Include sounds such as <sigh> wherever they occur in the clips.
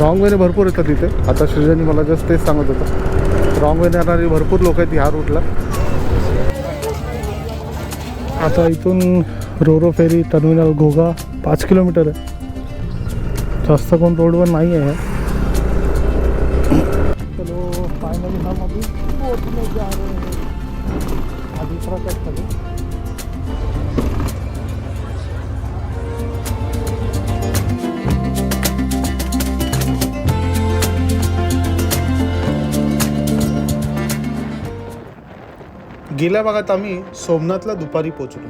Wrong वेने भरपूर येतात तिथे आता श्रीजानी मला जस्ट तेच सांगत होतं. रॉंग वेने येणारे भरपूर लोक आहेत ह्या रूटला आता इथून रोरो फेरी टर्मिनल घोगा पाच किलोमीटर आहे. जास्त कोण रोडवर नाही आहे. चलो फायनली हा मग आधी जा गेल्या भागात आम्ही सोमनाथला दुपारी पोचलो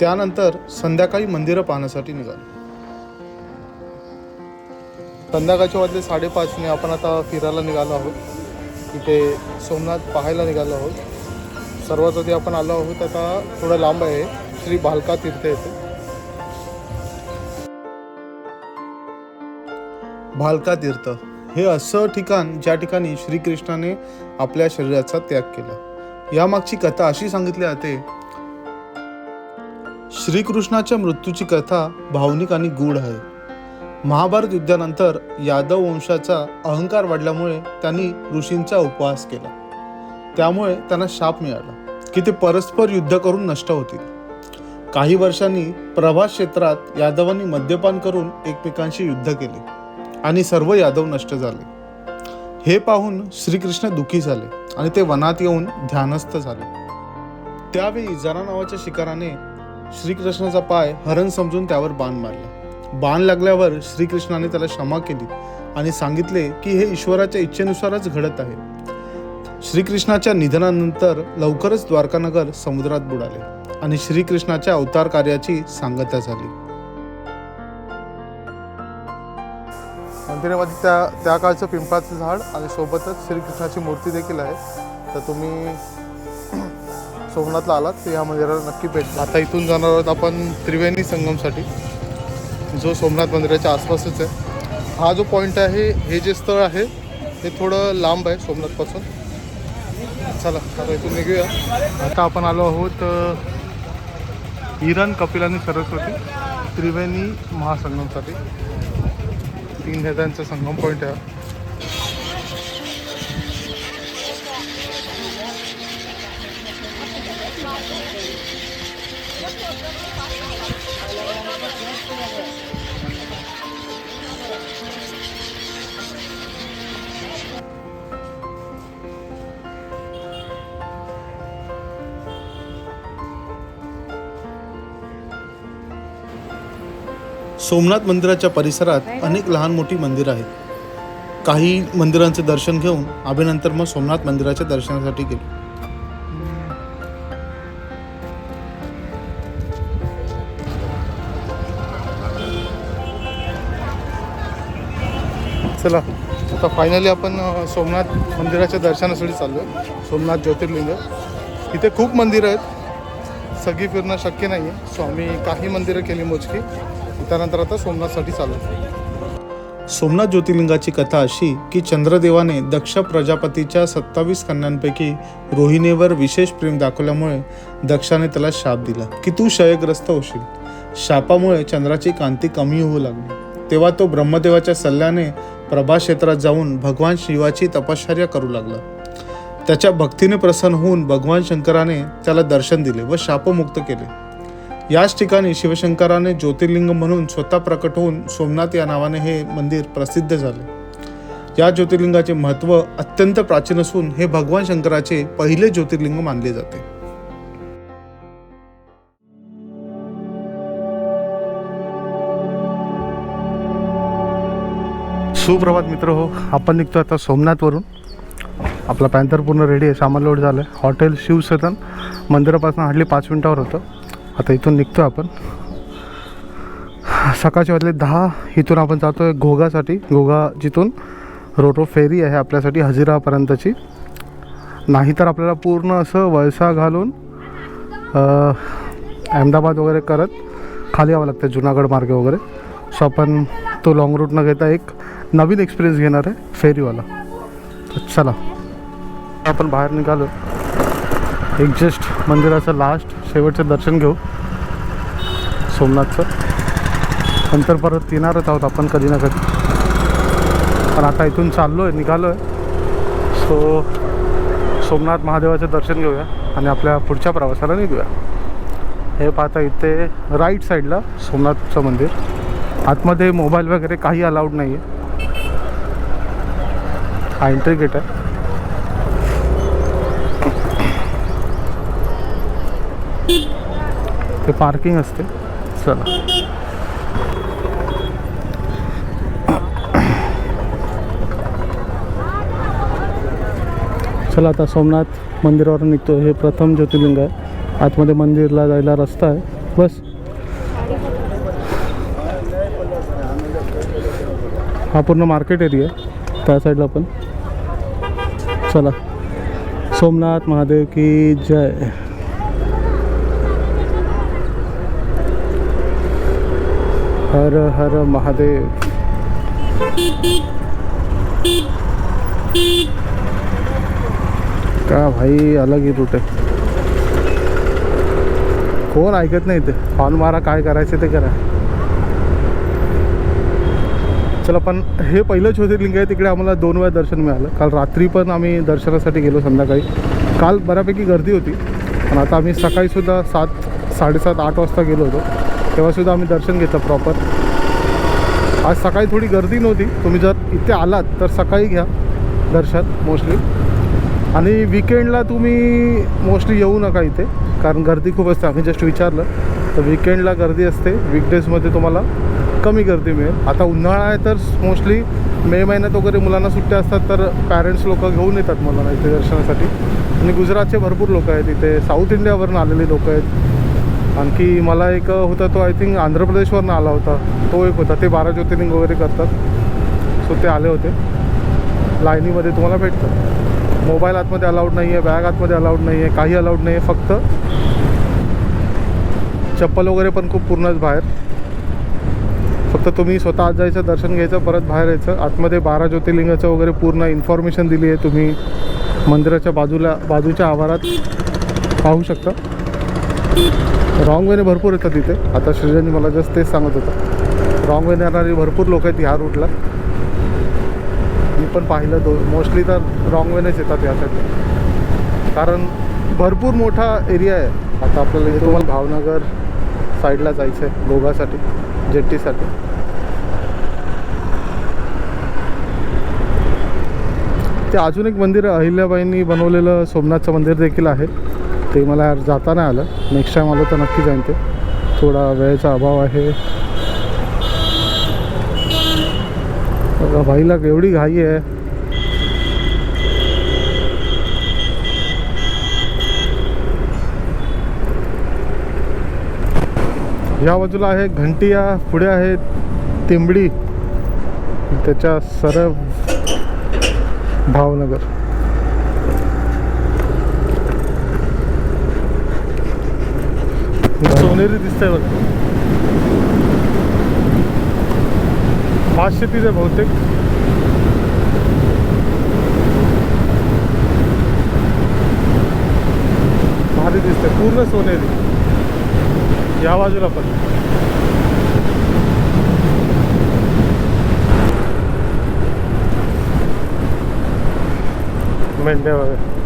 त्यानंतर संध्याकाळी मंदिरं पाहण्यासाठी निघालो. संध्याकाळच्या वाजले साडेपाचने आपण आता फिरायला निघालो आहोत. इथे सोमनाथ पाहायला निघालो आहोत. सर्वात आधी आपण आलो आहोत आता थोडं लांब आहे. श्री भालका तीर्थ येथे. भालका तीर्थ हे असं ठिकाण ज्या ठिकाणी श्रीकृष्णाने आपल्या शरीराचा त्याग केला. यामागची कथा अशी सांगितली जाते. श्रीकृष्णाच्या मृत्यूची कथा भावनिक आणि गूढ आहे. महाभारत युद्धानंतर यादव वंशाचा अहंकार वाढल्यामुळे त्यांनी ऋषींचा उपवास केला. त्यामुळे त्यांना शाप मिळाला की ते परस्पर युद्ध करून नष्ट होतील. काही वर्षांनी प्रभा क्षेत्रात यादवांनी मद्यपान करून एकमेकांशी युद्ध केले आणि सर्व यादव नष्ट झाले. हे पाहून श्रीकृष्ण दुखी झाले. आणि ते वनात येऊन ध्यानस्थ झाले. त्यावेळी जरा नावाच्या शिकाराने श्रीकृष्णाचा पाय हरण समजून त्यावर बाण मारला. बाण लागल्यावर श्रीकृष्णाने त्याला क्षमा केली आणि सांगितले की हे ईश्वराच्या इच्छेनुसारच घडत आहे. श्रीकृष्णाच्या निधनानंतर लवकरच द्वारकानगर समुद्रात बुडाले आणि श्रीकृष्णाच्या अवतार कार्याची सांगता झाली. मंदिरामध्ये त्या त्या काळचं पिंपळाचं झाड आणि सोबतच श्रीकृष्णाची मूर्ती देखील आहे. तर तुम्ही <clears throat> सोमनाथला आलात तर या मंदिराला नक्की भेट आता इथून जाणार आहोत आपण त्रिवेणी संगमसाठी जो सोमनाथ मंदिराच्या आसपासच आहे. हा जो पॉईंट आहे हे जे स्थळ आहे हे थोडं लांब आहे सोमनाथपासून. चला आता इथून निघूया. आता आपण आलो आहोत हिरण कपिल आणि सरस्वती त्रिवेणी महासंगमसाठी. तीन नद्यांचा संगम पॉईंट आहे. सोमनाथ मंदिराच्या परिसरात अनेक लहान मोठी मंदिरं आहेत. काही मंदिरांचे दर्शन घेऊन अभिनंतर मग सोमनाथ मंदिराच्या दर्शनासाठी गेलो. चला आता फायनली आपण सोमनाथ मंदिराच्या दर्शनासाठी चाललो आहे सोमनाथ ज्योतिर्लिंग. इथे खूप मंदिरं आहेत. सगळी फिरणं शक्य नाही आहे स्वामी काही मंदिरं केली मोजकी. त्यानंतर आता सोमनाथसाठी चालू. सोमनाथ ज्योतिर्लिंगाची कथा अशी की चंद्रदेवाने दक्ष प्रजापतीच्या सत्तावीस कन्यांपैकी रोहिणीवर विशेष प्रेम दाखवल्यामुळे दक्षाने त्याला शाप दिला. की तू क्षयग्रस्त होशील. शापामुळे चंद्राची कांती कमी होऊ लागली. तेव्हा तो ब्रह्मदेवाच्या सल्ल्याने प्रभा क्षेत्रात जाऊन भगवान शिवाची तपश्चर्या करू लागला. त्याच्या भक्तीने प्रसन्न होऊन भगवान शंकराने त्याला दर्शन दिले व शापमुक्त केले. याच ठिकाणी शिवशंकराने ज्योतिर्लिंग म्हणून स्वतः प्रकट होऊन सोमनाथ या नावाने हे मंदिर प्रसिद्ध झाले. या ज्योतिर्लिंगाचे महत्त्व अत्यंत प्राचीन असून हे भगवान शंकराचे पहिले ज्योतिर्लिंग मानले जाते. सुप्रभात मित्र हो आपण निघतो आता सोमनाथवरून. आपला पॅन्थर पूर्ण रेडी आहे सामान लोड झालं आहे हॉटेल शिवसदन मंदिरापासून हार्डली पाच मिनटावर होतं. आता इथून निघतो आपण. सकाळचे वाजले दहा इथून आपण जातो आहे घोगासाठी घोगा जिथून रोटो फेरी आहे आपल्यासाठी हजिरापर्यंतची. नाहीतर आपल्याला पूर्ण असं वळसा घालून अहमदाबाद वगैरे करत खाली यावं लागतं जुनागड मार्गे वगैरे. सो आपण तो लॉंग रूट न घेता एक नवीन एक्सपिरियन्स घेणार आहे फेरीवाला तर चला. आपण बाहेर निघालो. एक जस्ट मंदिराचं लास्ट शेवटचं दर्शन घेऊ. सोमनाथचं. नंतर परत येणारच आहोत आपण कधी ना कधी. पण आता इथून चाललो आहे निघालो आहे सो सोमनाथ महादेवाचं दर्शन घेऊया आणि आपल्या पुढच्या प्रवासाला निघूया. हे पाहता इथे राईट साईडला सोमनाथचं मंदिर. आतमध्ये मोबाईल वगैरे काही अलाउड नाही आहे हा एंट्री गेट आहे. ते पार्किंग असते. चला. चला आता सोमनाथ मंदिरावर निघतो. हे प्रथम ज्योतिर्लिंग आहे. आतमध्ये मंदिरला जायला रस्ता आहे. बस. हा पूर्ण मार्केट एरिया आहे. त्या साईडला पण. चला. सोमनाथ महादेव की जय. हर हर महादेव। का भाई अलग ही रूट आहे। कोण ऐकत नाही ते हॉर्न मारा काय करायचं ते करा. चला पण हे पहिलं ज्योतिर्लिंग आहे तिकडे आम्हाला दोन वेळा दर्शन मिळालं. काल रात्री पण आम्ही दर्शनासाठी गेलो संध्याकाळी. काल बऱ्यापैकी गर्दी होती पण आता आम्ही सकाळीसुद्धा सात साडेसात आठ वाजता गेलो होतो. तेव्हासुद्धा आम्ही दर्शन घेतलं प्रॉपर आज सकाळी थोडी गर्दी नव्हती. तुम्ही जर इथे आलात तर सकाळी घ्या दर्शन मोस्टली आणि विकेंडला तुम्ही मोस्टली येऊ नका इथे कारण गर्दी खूप असते. आम्ही जस्ट विचारलं तर विकेंडला गर्दी असते. विकडेजमध्ये तुम्हाला कमी गर्दी मिळेल. आता उन्हाळा आहे तर मोस्टली मे महिन्यात वगैरे मुलांना सुट्ट्या असतात तर पॅरेंट्स लोक घेऊन येतात मुलांना इथे दर्शनासाठी. आणि गुजरातचे भरपूर लोक आहेत. इथे साऊथ इंडियावरून आलेले लोक आहेत. आणखी मला एक होता तो आय थिंक आंध्र प्रदेशवरनं आला होता. तो एक होता. ते बारा ज्योतिर्लिंग वगैरे करतात. सो ते आले होते. लाईनीमध्ये तुम्हाला भेटतं मोबाईल आतमध्ये अलाउड नाही आहे बॅग आतमध्ये अलाउड नाही आहे काही अलाउड नाही आहे फक्त चप्पल वगैरे पण खूप पूर्णच बाहेर. फक्त तुम्ही स्वतः आत जायचं दर्शन घ्यायचं परत बाहेर यायचं. आतमध्ये बारा ज्योतिर्लिंगाचं वगैरे पूर्ण इन्फॉर्मेशन दिली आहे तुम्ही. मंदिराच्या बाजूला बाजूच्या आवारात पाहू शकता. रॉंग वेने भरपूर येतात तिथे आता श्रीजनी मला जस्ट तेच सांगत होता. रॉंग वेने येणारी भरपूर लोक आहेत ह्या रूटला मी पण पाहिलं दो मोस्टली तर रॉंग वेनेच येतात यासाठी. कारण भरपूर मोठा एरिया आहे. आता आपल्याला इथे तुम्हाला भावनगर साईडला जायचं आहे गोगासाठी जेट्टीसाठी. ते अजून एक मंदिर अहिल्याबाईंनी बनवलेलं सोमनाथचं मंदिर देखील आहे. ते मला जाता नाही आलं. नेक्स्ट टाईम आलं तर नक्की जाईन ते. थोडा वेळेचा अभाव आहे. बघा भाईला एवढी घाई आहे. या बाजूला आहे घंटिया पुढे आहे तिंबडी. त्याच्या सरळ भावनगर. सोनेरी दिसतंय बघ. पाचशे तीस आहे बहुतेक. भारी दिसतंय पूर्ण सोनेरी. या बाजूला पण. मेंढ्या वगैरे.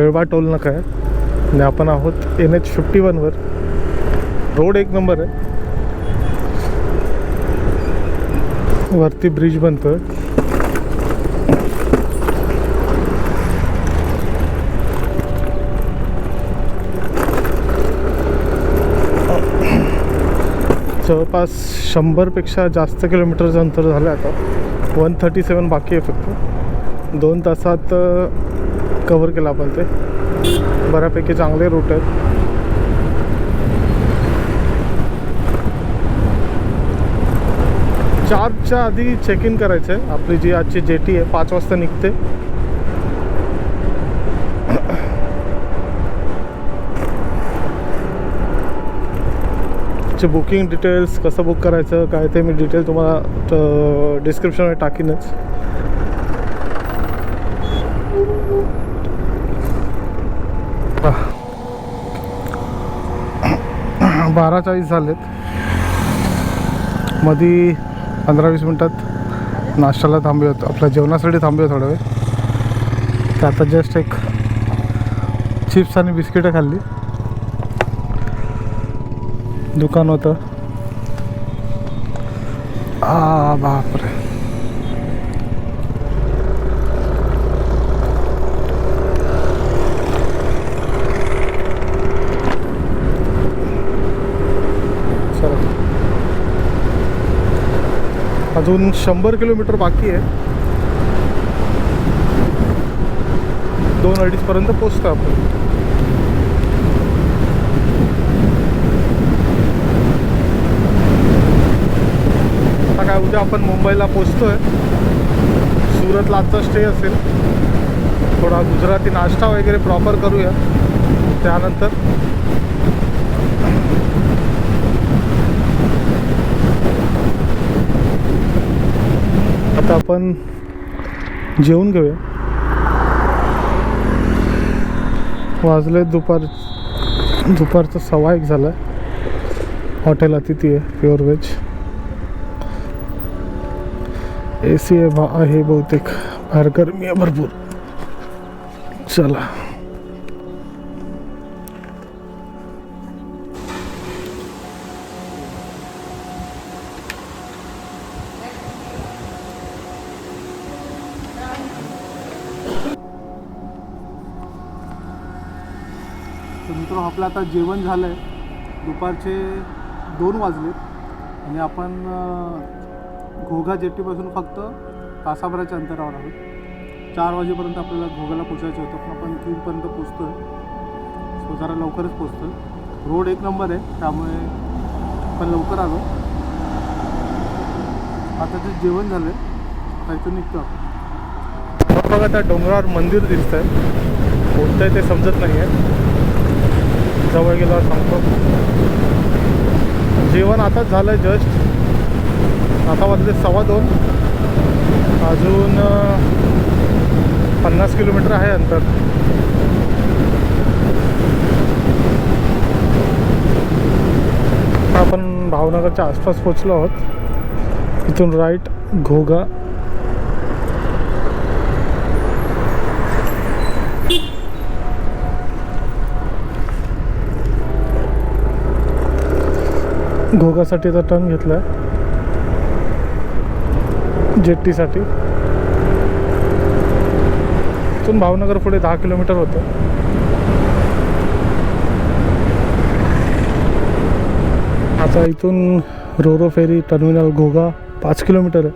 वेळवा टोल नका आहे. आणि आपण आहोत एन एच फिफ्टी वनवर रोड एक नंबर आहे. वरती ब्रिज बनतोय. जवळपास शंभरपेक्षा जास्त किलोमीटरचं अंतर झालं आहे आता. वन थर्टी सेवन बाकी आहे फक्त. दोन तासात कवर केलं आपण ते. बऱ्यापैकी चांगले रूट आहेत. चारच्या आधी चेक इन करायचं आहे आपली जी आजची जेटी आहे पाच वाजता निघते. चे बुकिंग डिटेल्स कसं बुक करायचं काय ते मी डिटेल तुम्हाला डिस्क्रिप्शनमध्ये टाकीनच. बारा चाळीस झालेत. मधी पंधरा वीस मिनटात नाश्त्याला थांबले आपल्या जेवणासाठी थांबूया थोडा वेळ. तर आता जस्ट एक चिप्स आणि बिस्किटं खाल्ली. दुकान होतं. आ बापरे चला अजून शंभर किलोमीटर बाकी आहे. दोन अडीचपर्यंत पोचतो आपण. आता काय उद्या आपण मुंबईला पोचतोय सुरतला आजचा स्टे असेल. थोडा गुजराती नाश्ता वगैरे प्रॉपर करूया. त्यानंतर आपण जेवून घेऊया. वाजले दुपार, दुपारचं सव्वा एक हॉटेल अतिथि आहे, प्युअर व्हेज. ए सी आहे, भा आहे बहुतेक. बाहेर गरमी आहे भरपूर. चला. आपलं आता जेवण झालं आहे दुपारचे दोन वाजले. आणि आपण घोगा घोघा जेट्टीपासून फक्त तासाभराच्या अंतरावर आहोत. चार वाजेपर्यंत आपल्याला घोघाला पोचायचं होतं पण आपण तीनपर्यंत पोचतो आहे सो जरा लवकरच पोचतो आहे रोड एक नंबर आहे त्यामुळे आपण लवकर आलो. आता ते जेवण झालं आहे आता निघतो आपण. बघा त्या डोंगरावर मंदिर दिसतं आहे कोणतं आहे ते समजत नाही आहे जवळ गेल्यावर सांगतो. जेवण आताच झालं आहे जस्ट आता वाजले सव्वा दोन. अजून पन्नास किलोमीटर आहे अंतर. आपण भावनगरच्या आसपास पोचलो आहोत. इथून राईट घोगा घोगासाठीचा टर्न घेतला. जेट्टीसाठी. इथून भावनगर पुढे दहा किलोमीटर होतं. आता इथून रोरो फेरी टर्मिनल घोगा पाच किलोमीटर आहे.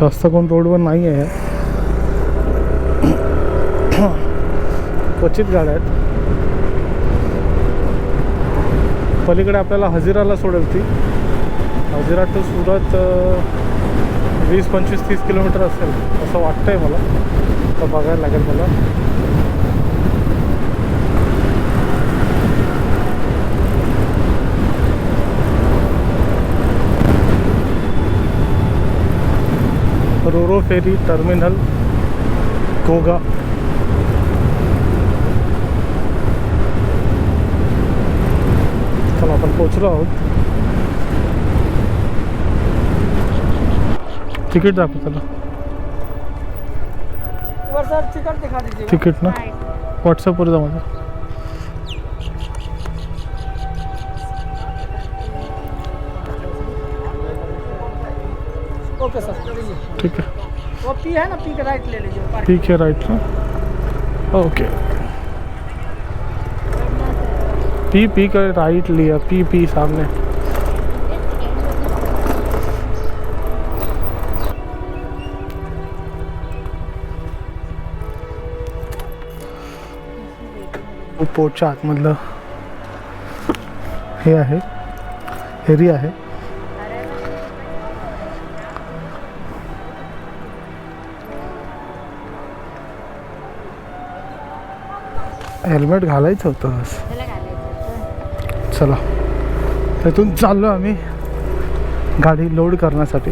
जास्त कोण रोडवर नाही आहे <coughs> क्वचित गाड्या आहेत. पलीकडे आपल्याला हजिराला सोडेल ती. हजिरा टू सुरत वीस पंचवीस तीस किलोमीटर असेल असं वाटतं आहे मला. तर बघायला लागेल मला. Roro ferry terminal Ghogha. आपण पोचलो आहोत तिकीट दाखव त्याला ऊपर सर टिकट तिकीट ना? व्हॉट्सअपवर जा माझा ओके सर ठीक आहे वो पी है ना पी के राइट ले लीजिए आहे राईट ना? ओके पी पी का राइट लिया पी पी सामने। पोटच्या आतमधलं हे आहे एरिया आहे. हेल्मेट घालायचं होतं चला. तिथून चाललो आम्ही. गाडी लोड करण्यासाठी.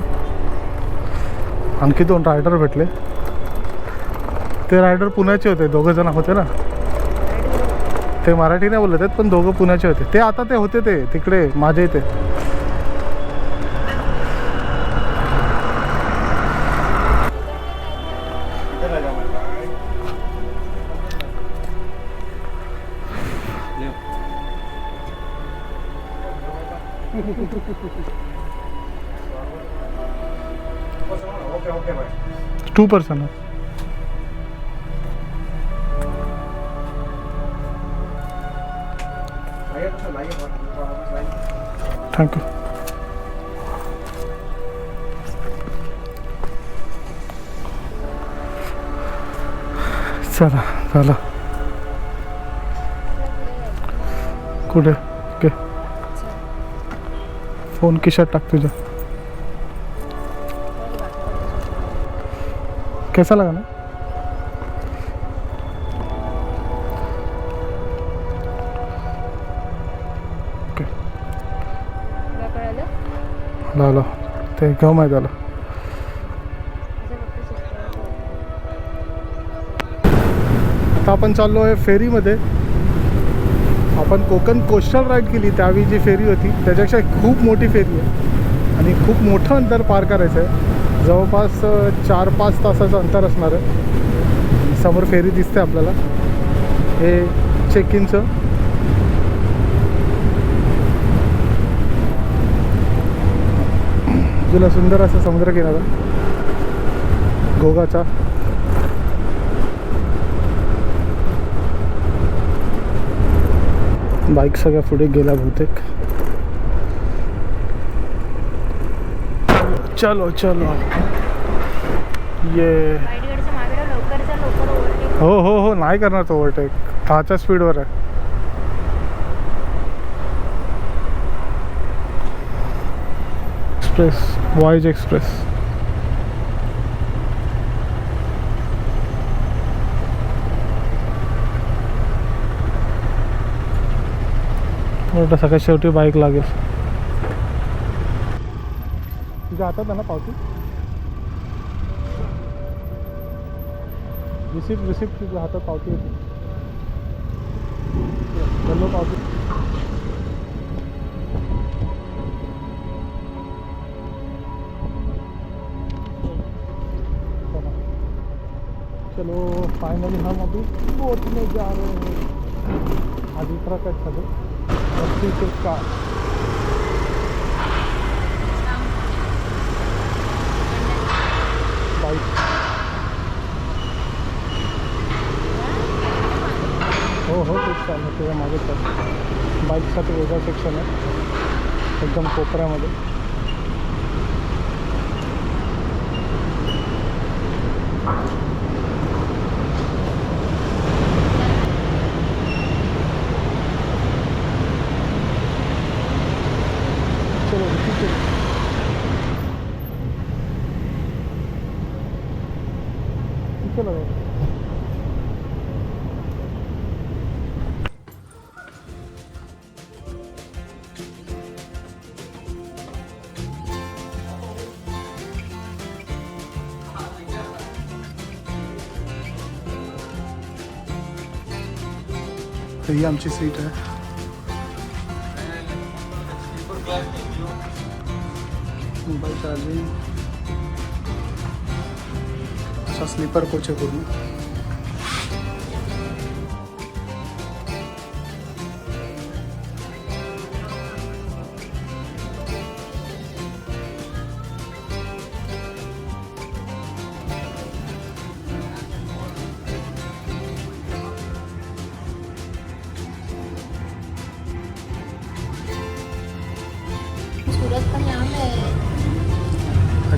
आणखी दोन रायडर भेटले. ते रायडर पुण्याचे होते दोघं जण होते ना. ते मराठी नाही बोलत आहेत पण दोघं पुण्याचे होते. ते आता ते होते ते तिकडे माझ्या इथे. टू पर्सन थँक्यू चला चला. कुठे? ओके. फोन किशात टाक तुझ्या. कैसा लगा ना? ओके आलं ते गाव माहीत आलं. आता आपण चाललो आहे फेरीमध्ये. आपण कोकण कोस्टल राईड केली त्यावेळी जी फेरी होती त्याच्यापेक्षा खूप मोठी फेरी आहे. आणि खूप मोठं अंतर पार करायचं आहे जवळपास चार पाच तासाचं अंतर असणार आहे. समोर फेरी दिसते आपल्याला. हे चेक इनचं तुला सुंदर असं समुद्र किनारा गोगाचा बाईक सगळ्या पुढे गेला बहुतेक. चलो चलो. ये. हो हो हो नाही करणार तो ओव्हरटेक दहाच्या स्पीडवर आहे. एक्सप्रेस वॉयज एक्सप्रेस सगळ्यात शेवटी बाईक लागेल. तुझ्या हातात आहे ना पावती? रिसिप्ट रिसिप्ट तुझ्या हातात पावती होती। गल्लो पावती। चलो फाइनली हम अभी बोट में जा रहे हैं। अभी उत्तराखंड सदर बस्ती के का बाईक हो हो तेच चाललं त्याच्यामागे तर बाईकसाठी वेगळा सेक्शन आहे. एकदम कोपऱ्यामध्ये. चलो तर ही आमची सीट आहे. मोबाईल चार्जिंग असा स्लीपर कोच आहे पूर्ण.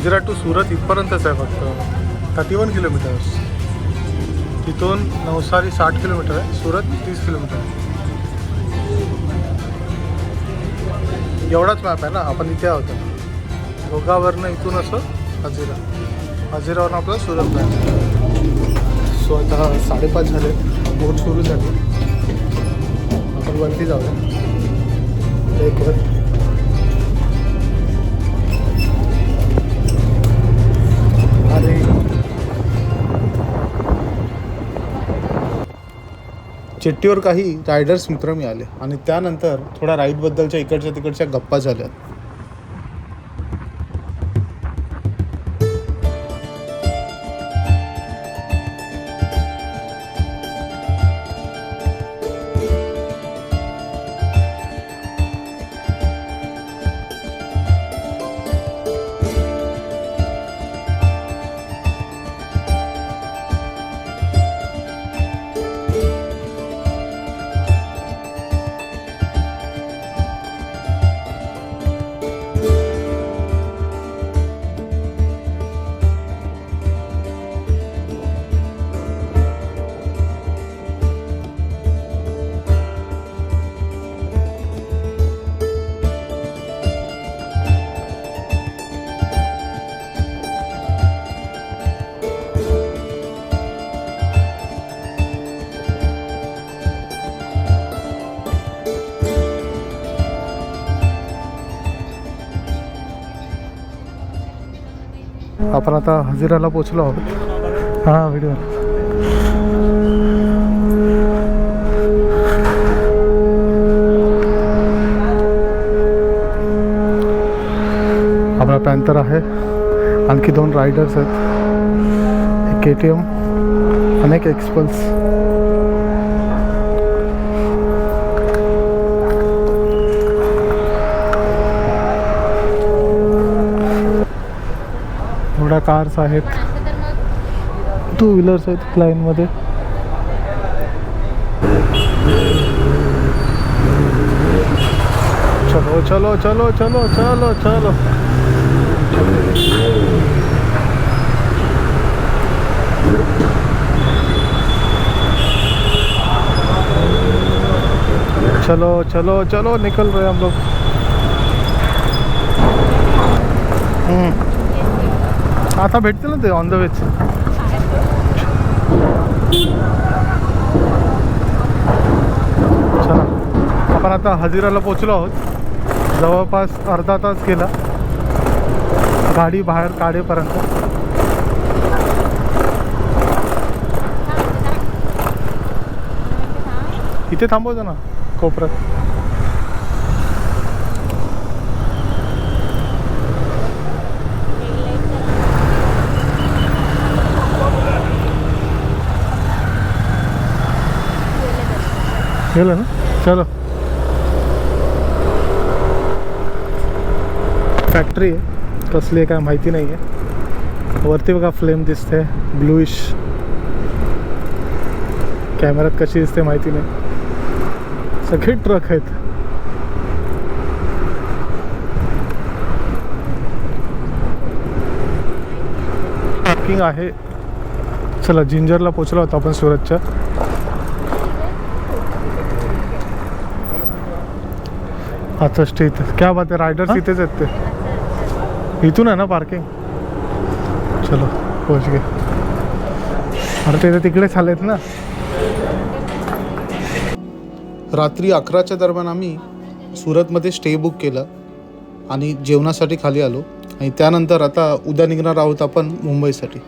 हजिरा टू सुरत इथपर्यंतच आहे फक्त. थर्टी वन किलोमीटर्स तिथून नवसारी साठ किलोमीटर आहे. सुरत तीस किलोमीटर आहे. एवढाच मॅप आहे ना? आपण इथे आहोत. घोगावरनं इथून असं हजिरा. हजिरावरनं आपलं सुरत मॅप सो आता साडेपाच झाले. बोट सुरू झाली. आपण वरती जाऊया. एक वर. चिठ्ठीवर काही रायडर्स मित्र मिळाले. आणि त्यानंतर थोड्या राईडबद्दलच्या इकडच्या तिकडच्या गप्पा झाल्या. आपण आता हजिराला पोचलो आहोत. हां व्हिडिओ आपला पॅन्थर आहे. आणखी दोन रायडर्स आहेत. एक के टी एम अनेक एक्सपल्स एवढ्या कार्स आहेत. टू व्हीलर्स आहेत लाईनमध्ये चलो चलो चलो चलो चलो चलो. चलो चलो चलो निकल रहे हम लोग. हम्म. आता भेटते ना ते ऑन द वेच चला. आपण आता हजिराला पोचलो आहोत. जवळपास अर्धा तास गेला. गाडी बाहेर काढेपर्यंत. इथे थांबवतो ना कोपऱ्यात. गेलं ना. चलो. फॅक्टरी आहे. कसली आहे काय माहिती नाही आहे. वरती बघा फ्लेम दिसते ब्लूइश कॅमेऱ्यात कशी दिसते माहिती नाही. सगळे ट्रक आहेत. पार्किंग आहे. चला जिंजरला पोचलो होतो आपण सुरतच्या. अच्छा स्टेट क्या बात आहे रायडर्स इथेच आहेत ते. इथून आहे ना पार्किंग चलो पोच गे अरे ते तर तिकडेच आलेत ना. रात्री अकराच्या दरम्यान आम्ही सुरतमध्ये स्टे बुक केला आणि जेवणासाठी खाली आलो. आणि त्यानंतर आता उद्या निघणार आहोत आपण मुंबईसाठी.